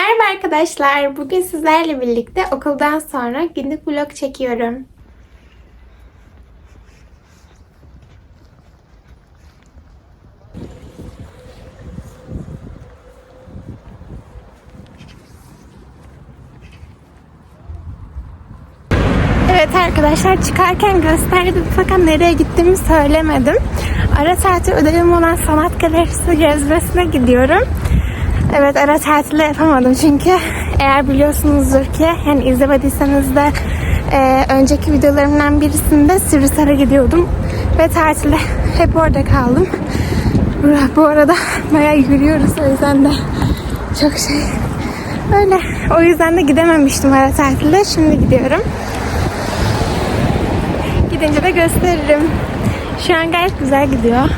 Merhaba arkadaşlar. Bugün sizlerle birlikte okuldan sonra günlük vlog çekiyorum. Evet arkadaşlar çıkarken gösterdim fakat nereye gittiğimi söylemedim. Ara tatil ödevim olan sanat galerisi gezmesine gidiyorum. Evet ara tatilde yapamadım çünkü eğer biliyorsunuzdur ki yani izlemediyseniz de e, önceki videolarımdan birisinde Sivrisar'a gidiyordum ve tatilde hep orada kaldım. Bu arada bayağı yürüyoruz o yüzden de çok şey öyle. O yüzden de gidememiştim ara tatilde. Şimdi gidiyorum. Gidince de gösteririm. Şu an gayet güzel gidiyor.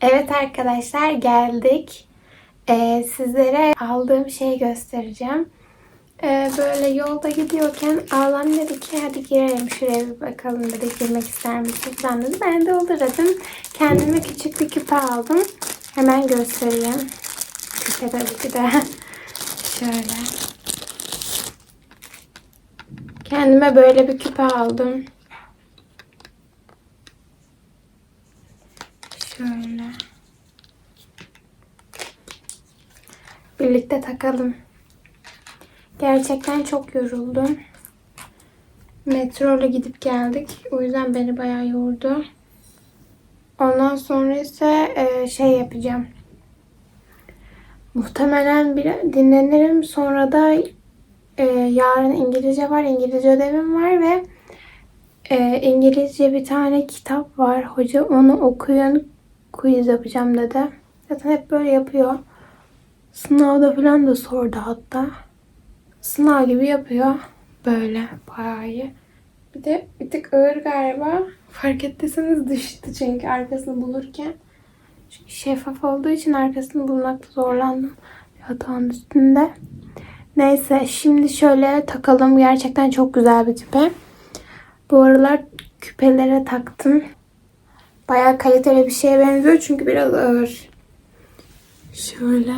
Evet arkadaşlar geldik. Ee, sizlere aldığım şeyi göstereceğim. Ee, böyle yolda gidiyorken ablam dedi ki hadi girelim şuraya bir bakalım dedi. Girmek ister misin falan dedi. Ben de olur dedim. Kendime küçük bir küpe aldım. Hemen göstereyim. Küpe tabii ki de. Şöyle. Kendime böyle bir küpe aldım. Şöyle. Birlikte takalım. Gerçekten çok yoruldum. Metro ile gidip geldik. O yüzden beni bayağı yordu. Ondan sonra ise e, şey yapacağım. Muhtemelen bir dinlenirim. Sonra da e, yarın İngilizce var. İngilizce ödevim var ve e, İngilizce bir tane kitap var. Hoca onu okuyun quiz yapacağım dedi. Zaten hep böyle yapıyor. Sınavda falan da sordu hatta. Sınav gibi yapıyor. Böyle bayağı iyi. Bir de bir tık ağır galiba. Fark ettiyseniz düştü çünkü arkasını bulurken. Çünkü şeffaf olduğu için arkasını bulmakta zorlandım. Yatağın üstünde. Neyse şimdi şöyle takalım. Gerçekten çok güzel bir küpe. Bu aralar küpelere taktım. Bayağı kaliteli bir şeye benziyor çünkü biraz ağır. Şöyle.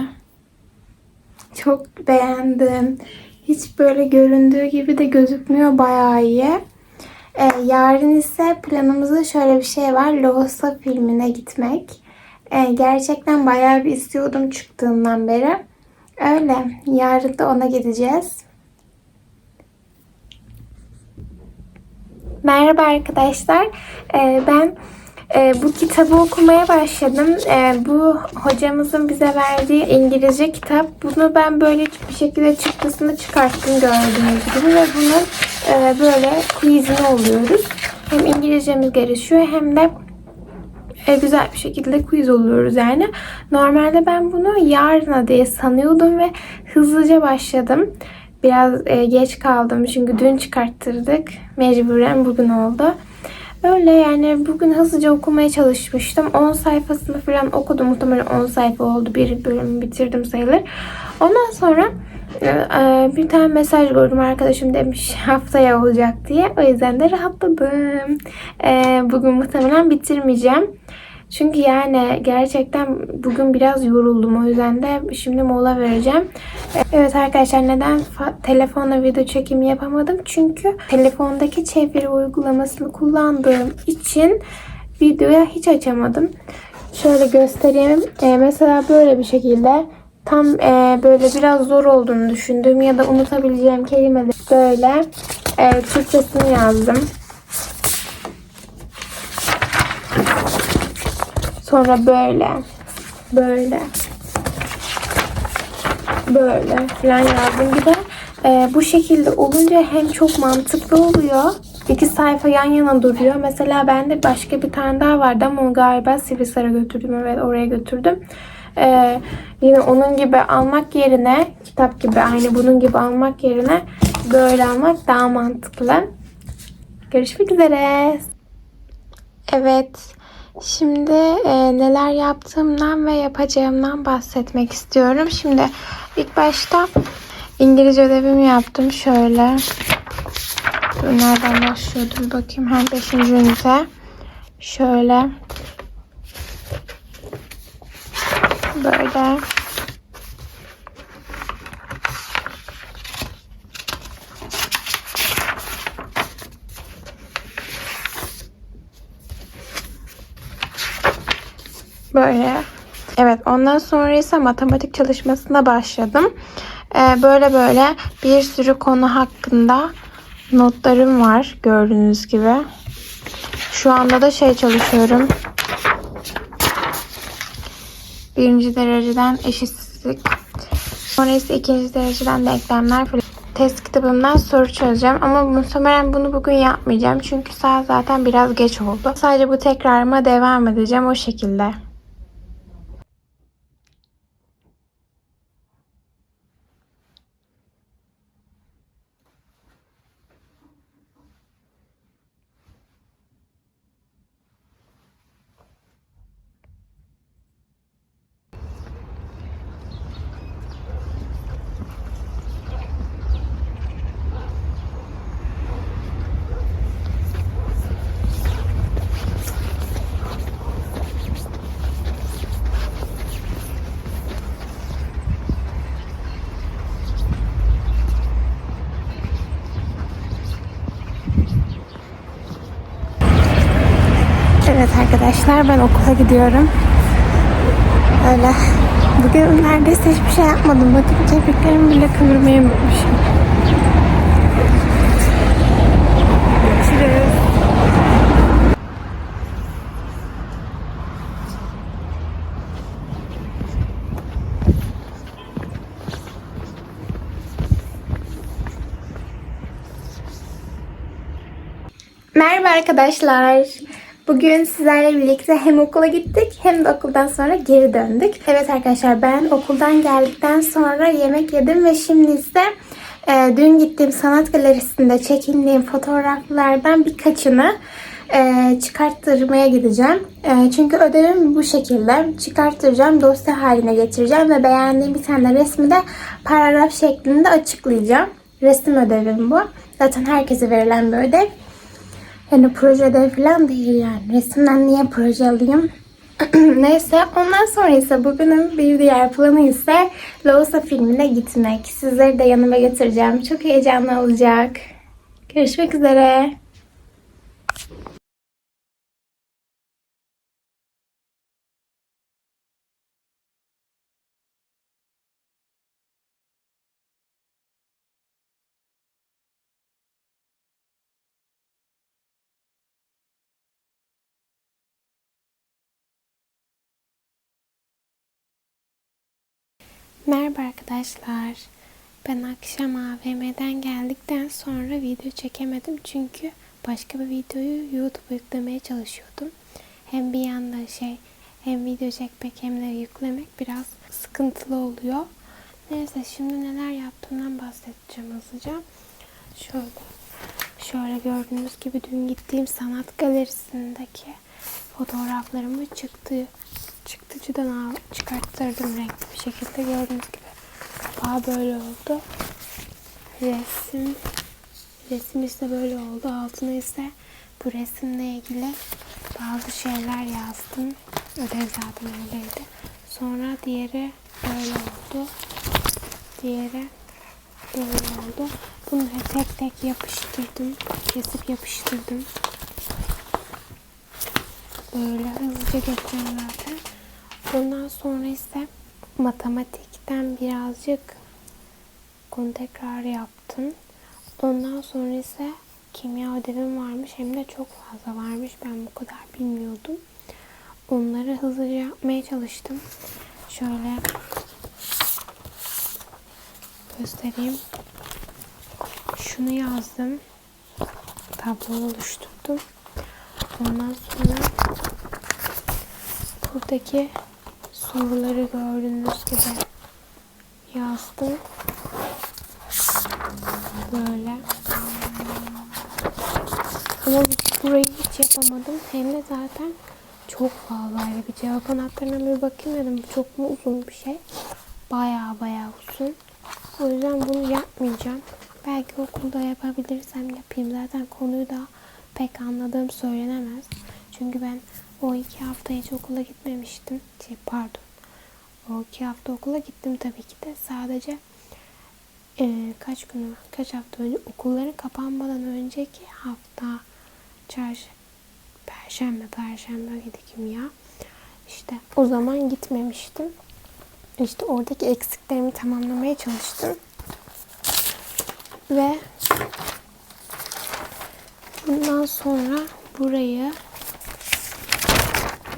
Çok beğendim. Hiç böyle göründüğü gibi de gözükmüyor. Bayağı iyi. Ee, yarın ise planımızda şöyle bir şey var. Loğusa filmine gitmek. Ee, gerçekten bayağı bir istiyordum çıktığından beri. Öyle. Yarın da ona gideceğiz. Merhaba arkadaşlar. Ee, ben e, bu kitabı okumaya başladım. E, bu hocamızın bize verdiği İngilizce kitap. Bunu ben böyle bir şekilde çıktısını çıkarttım gördüğünüz gibi ve bunun e, böyle quizini oluyoruz. Hem İngilizcemiz gelişiyor hem de e, güzel bir şekilde quiz oluyoruz yani. Normalde ben bunu yarına diye sanıyordum ve hızlıca başladım. Biraz e, geç kaldım çünkü dün çıkarttırdık. Mecburen bugün oldu. Öyle yani bugün hızlıca okumaya çalışmıştım. 10 sayfasını falan okudum. Muhtemelen 10 sayfa oldu. Bir bölüm bitirdim sayılır. Ondan sonra e, bir tane mesaj gördüm. Arkadaşım demiş haftaya olacak diye. O yüzden de rahatladım. E, bugün muhtemelen bitirmeyeceğim. Çünkü yani gerçekten bugün biraz yoruldum. O yüzden de şimdi mola vereceğim. Evet arkadaşlar neden telefonla video çekimi yapamadım? Çünkü telefondaki çeviri uygulamasını kullandığım için videoya hiç açamadım. Şöyle göstereyim. Ee, mesela böyle bir şekilde tam e, böyle biraz zor olduğunu düşündüğüm ya da unutabileceğim kelimeleri böyle e, Türkçesini yazdım. Sonra böyle. Böyle. Böyle falan yazdım gibi. Ee, bu şekilde olunca hem çok mantıklı oluyor. İki sayfa yan yana duruyor. Mesela bende başka bir tane daha vardı ama onu galiba Sivrisar'a götürdüm. Evet oraya götürdüm. Ee, yine onun gibi almak yerine kitap gibi aynı bunun gibi almak yerine böyle almak daha mantıklı. Görüşmek üzere. Evet. Şimdi e, neler yaptığımdan ve yapacağımdan bahsetmek istiyorum. Şimdi ilk başta İngilizce ödevimi yaptım. Şöyle. Dur nereden başlıyordum bakayım. Hem 5. ünite. Şöyle. Böyle. Böyle. Evet ondan sonra ise matematik çalışmasına başladım. Ee, böyle böyle bir sürü konu hakkında notlarım var gördüğünüz gibi. Şu anda da şey çalışıyorum. Birinci dereceden eşitsizlik. Sonra ise ikinci dereceden denklemler falan. Test kitabımdan soru çözeceğim ama muhtemelen bunu bugün yapmayacağım. Çünkü saat zaten biraz geç oldu. Sadece bu tekrarıma devam edeceğim o şekilde. Evet arkadaşlar ben okula gidiyorum. Öyle. Bugün neredeyse hiçbir şey yapmadım. Bakın kirpiklerimi bile kıvırmayı unutmuşum. Görüşürüz. Merhaba arkadaşlar. Bugün sizlerle birlikte hem okula gittik hem de okuldan sonra geri döndük. Evet arkadaşlar ben okuldan geldikten sonra yemek yedim ve şimdi ise e, dün gittiğim sanat galerisinde çekindiğim fotoğraflardan birkaçını e, çıkarttırmaya gideceğim. E, çünkü ödevim bu şekilde. Çıkarttıracağım, dosya haline getireceğim ve beğendiğim bir tane resmi de paragraf şeklinde açıklayacağım. Resim ödevim bu. Zaten herkese verilen bir ödev. Yani projede falan değil yani. Resimden niye proje alayım? Neyse ondan sonra ise bugünün bir diğer planı ise Loğusa filmine gitmek. Sizleri de yanıma getireceğim. Çok heyecanlı olacak. Görüşmek üzere. Merhaba arkadaşlar. Ben akşam AVM'den geldikten sonra video çekemedim çünkü başka bir videoyu YouTube'a yüklemeye çalışıyordum. Hem bir yandan şey hem video çekmek hem de yüklemek biraz sıkıntılı oluyor. Neyse şimdi neler yaptığımdan bahsedeceğim hızlıca. Şöyle şöyle gördüğünüz gibi dün gittiğim sanat galerisindeki fotoğraflarımı çıktı çıktıcıdan çıkarttırdım renkli bir şekilde gördüğünüz gibi. Kapağı böyle oldu. Resim. Resim ise böyle oldu. Altına ise bu resimle ilgili bazı şeyler yazdım. Ödev zaten öyleydi. Sonra diğeri böyle oldu. Diğeri böyle oldu. Bunları tek tek yapıştırdım. Kesip yapıştırdım. Böyle hızlıca geçeceğim zaten Ondan sonra ise matematikten birazcık konu tekrar yaptım. Ondan sonra ise kimya ödevim varmış. Hem de çok fazla varmış. Ben bu kadar bilmiyordum. Onları hızlıca yapmaya çalıştım. Şöyle göstereyim. Şunu yazdım. Tablo oluşturdum. Ondan sonra buradaki soruları gördüğünüz gibi yazdım. Böyle. Ama burayı hiç yapamadım. Hem de zaten çok fazlaydı. Bir cevap anahtarına bir bakayım dedim. Çok mu uzun bir şey? Baya baya uzun. O yüzden bunu yapmayacağım. Belki okulda yapabilirsem yapayım. Zaten konuyu da pek anladığım söylenemez. Çünkü ben o iki hafta hiç okula gitmemiştim. Şey, pardon. O iki hafta okula gittim tabii ki de. Sadece e, kaç gün kaç hafta önce okulların kapanmadan önceki hafta çarşı perşembe perşembeydi kimya. İşte o zaman gitmemiştim. İşte oradaki eksiklerimi tamamlamaya çalıştım. Ve bundan sonra burayı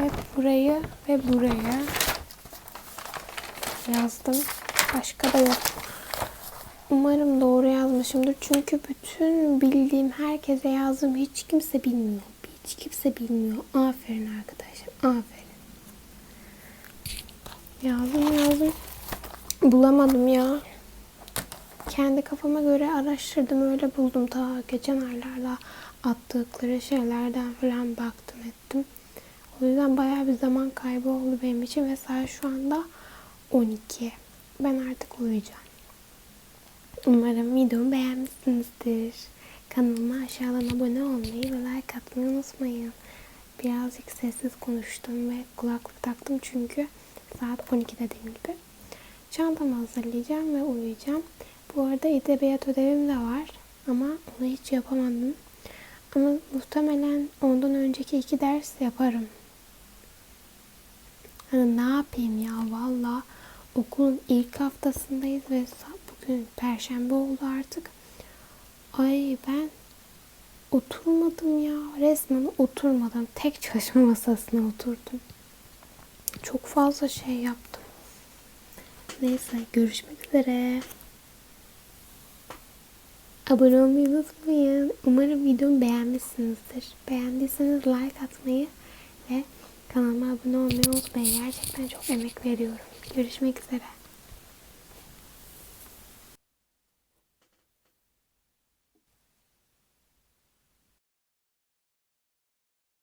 ve burayı ve buraya yazdım. Başka da yok. Umarım doğru yazmışımdır. Çünkü bütün bildiğim herkese yazdım. Hiç kimse bilmiyor. Hiç kimse bilmiyor. Aferin arkadaşlar. Aferin. Yazdım yazdım. Bulamadım ya. Kendi kafama göre araştırdım. Öyle buldum. Ta geçen aylarda attıkları şeylerden falan baktım ettim. O yüzden bayağı bir zaman kaybı oldu benim için ve saat şu anda 12. Ben artık uyuyacağım. Umarım videomu beğenmişsinizdir. Kanalıma aşağıdan abone olmayı ve like atmayı unutmayın. Birazcık sessiz konuştum ve kulaklık taktım çünkü saat 12 dediğim gibi. Çantamı hazırlayacağım ve uyuyacağım. Bu arada edebiyat ödevim de var ama onu hiç yapamadım. Ama muhtemelen ondan önceki iki ders yaparım. Hani ne yapayım ya valla okulun ilk haftasındayız ve bugün perşembe oldu artık. Ay ben oturmadım ya resmen oturmadım. Tek çalışma masasına oturdum. Çok fazla şey yaptım. Neyse görüşmek üzere. Abone olmayı unutmayın. Umarım videomu beğenmişsinizdir. Beğendiyseniz like atmayı ve kanalıma abone olmayı unutmayın. Gerçekten çok emek veriyorum. Görüşmek üzere.